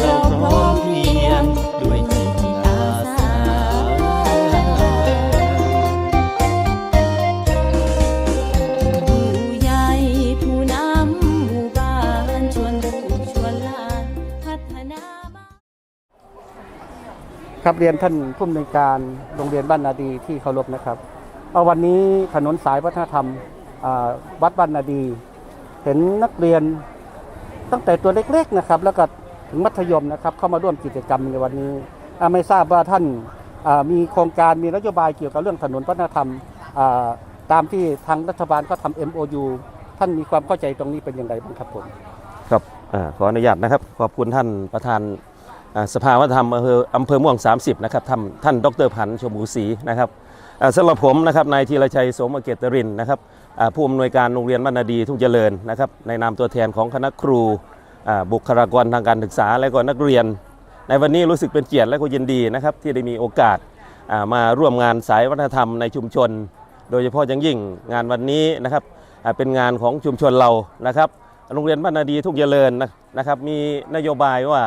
เราพร้อมเพียงด้วยจิตอาสาผู้ใหญ่ผู้นำหมู่บ้านชวนลูกชวนลานพัฒนาบ้าน ครับเรียนท่านผู้อำนวยการโรงเรียนบ้านนาดีที่เคารพนะครับเอาวันนี้ถนนสายวัฒนธรรมวัดบ้านนาดี เห็นนักเรียนตั้งแต่ตัวเล็กๆนะครับ แล้วก็ ถึงมัธยมนะครับ เข้ามาร่วมกิจกรรมในวันนี้ไม่ทราบว่าท่านมีโครงการมีนโยบายเกี่ยวกับเรื่องถนนวัฒนธรรมตามที่ทางรัฐบาลก็ทำ MOU ท่านมีความเข้าใจตรงนี้เป็นอย่างไรบ้างครับผมครับอขออนุญาตนะครับ ขอบคุณท่านประธานสภาวัฒนธรรมอำเภออำเภอม่วง 30 นะครับท่านท่านดรพันธ์ชมูศรีนะครับสำหรับผมนะครับนายธีรชัยสมเกตรินนะครับผู้อำนวยการโรงเรียนบ้านนาดีทุ่งเจริญนะครับในนามตัวแทนของคณะครู บุคลากรทางการศึกษาและก็นักเรียน ในวันนี้รู้สึกเป็นเกียรติและก็ยินดีนะครับที่ได้มีโอกาสมาร่วมงานสายวัฒนธรรมในชุมชน โดยเฉพาะอย่างยิ่งงานวันนี้นะครับเป็นงานของชุมชนเรานะครับ โรงเรียนบ้านนาดีทุกเจริญนะนะครับ มีนโยบายว่า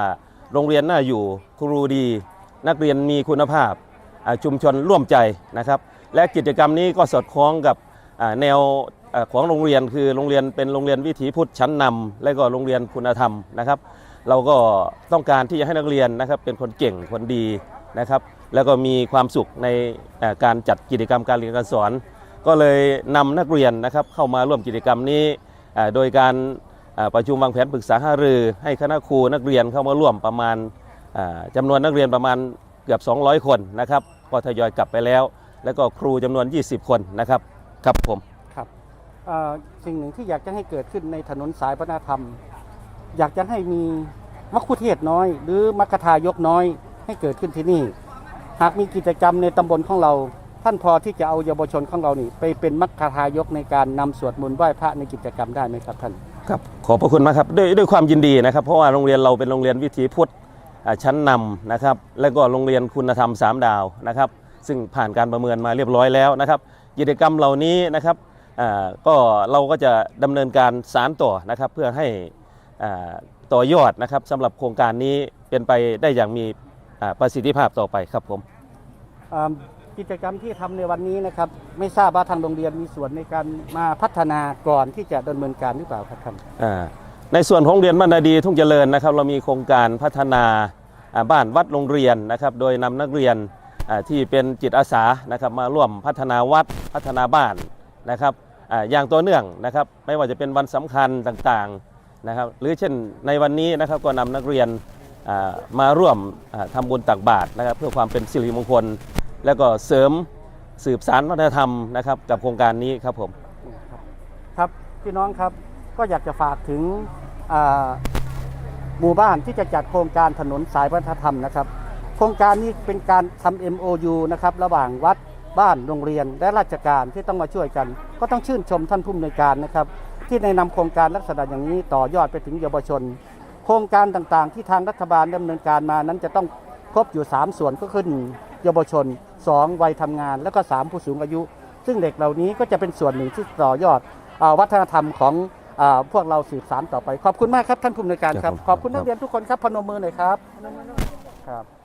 โรงเรียนน่าอยู่ครูดี นักเรียนมีคุณภาพชุมชนร่วมใจนะครับ และกิจกรรมนี้ก็สอดคล้องกับแนว ของโรงเรียนคือโรงเรียนเป็นโรงเรียนวิถีพุทธชั้นนำและก็โรงเรียนคุณธรรมนะครับ เราก็ต้องการที่จะให้นักเรียนนะครับเป็นคนเก่งคนดีนะครับ แล้วก็มีความสุขในการจัดกิจกรรมการเรียนการสอน ก็เลยนำนักเรียนนะครับเข้ามาร่วมกิจกรรมนี้โดยการประชุมวางแผนปรึกษาหารือ ให้คณะครูนักเรียนเข้ามาร่วมประมาณอ่าจำนวนนักเรียนประมาณเกือบ 200 คนนะครับก็ทยอยกลับไปแล้ว แล้วก็ครูจำนวน 20 คนนะครับครับผม สิ่งหนึ่งที่อยากจะให้เกิดขึ้นในถนนสายวัฒนธรรม อยากจะให้มีมัคคุเทศน้อย หรือมัคคทายกน้อยให้เกิดขึ้นที่นี่ หากมีกิจกรรมในตำบลของเรา ท่านพอที่จะเอาเยาวชนของเรานี่ ไปเป็นมัคคทายกในการนำสวดมนต์ไหว้พระในกิจกรรมได้ไหมครับท่านครับขอบพระคุณมากครับด้วยด้วยความยินดีนะครับ เพราะว่าโรงเรียนเราเป็นโรงเรียนวิถีพุทธชั้นนำนะครับ แล้วก็โรงเรียนคุณธรรม 3 ดาวนะครับ ซึ่งผ่านการประเมินมาเรียบร้อยแล้วนะครับ กิจกรรมเหล่านี้นะครับ ก็เราก็จะดำเนินการสารต่อนะครับ เพื่อให้อ่าต่อยอดนะครับสำหรับโครงการนี้เป็นไปได้อย่างมีอ่าประสิทธิภาพต่อไปครับผมอ่ากิจกรรมที่ทำในวันนี้นะครับไม่ทราบว่าทางโรงเรียนมีส่วนในการมาพัฒนาก่อนที่จะดำเนินการหรือเปล่าครับท่านอ่าในส่วนของโรงเรียนบ้านนาดีทุ่งเจริญนะครับ เรามีโครงการพัฒนาอ่าบ้านวัดโรงเรียนนะครับ โดยนำนักเรียนอ่าที่เป็นจิตอาสานะครับมาร่วมพัฒนาวัดพัฒนาบ้านนะครับ อย่างต่อเนื่องนะครับ ไม่ว่าจะเป็นวันสำคัญต่างๆนะครับ หรือเช่นในวันนี้นะครับก็นำนักเรียนมาร่วมอ่าทำบุญตักบาตรนะครับ เพื่อความเป็นสิริมงคล แล้วก็เสริมสืบสารวัฒนธรรมนะครับกับโครงการนี้ครับผมครับพี่น้องครับก็อยากจะฝากถึงหมู่บ้านที่จะจัดโครงการถนนสายวัฒนธรรมนะครับ โครงการนี้เป็นการทำ MOU นะครับระหว่างวัด บ้านโรงเรียนและราชการที่ต้องมาช่วยกัน ก็ต้องชื่นชมท่านผู้อำนวยการนะครับ ที่ในนำโครงการลักษณะอย่างนี้ต่อยอดไปถึงเยาวชน โครงการต่างๆ ที่ทางรัฐบาลดำเนินการมานั้นจะต้องครบอยู่ 3 ส่วนก็คือหนึ่งเยาวชน 2 วัยทำงาน แล้วก็ 3 ผู้สูงอายุ ซึ่งเด็กเหล่านี้ก็จะเป็นส่วนหนึ่งที่ต่อยอดอาวัฒนธรรมของอาพวกเราสืบสานต่อไป ขอบคุณมากครับท่านผู้อำนวยการครับครับผมขอบคุณนักเรียนทุกคนครับพนมมือหน่อยครับครับ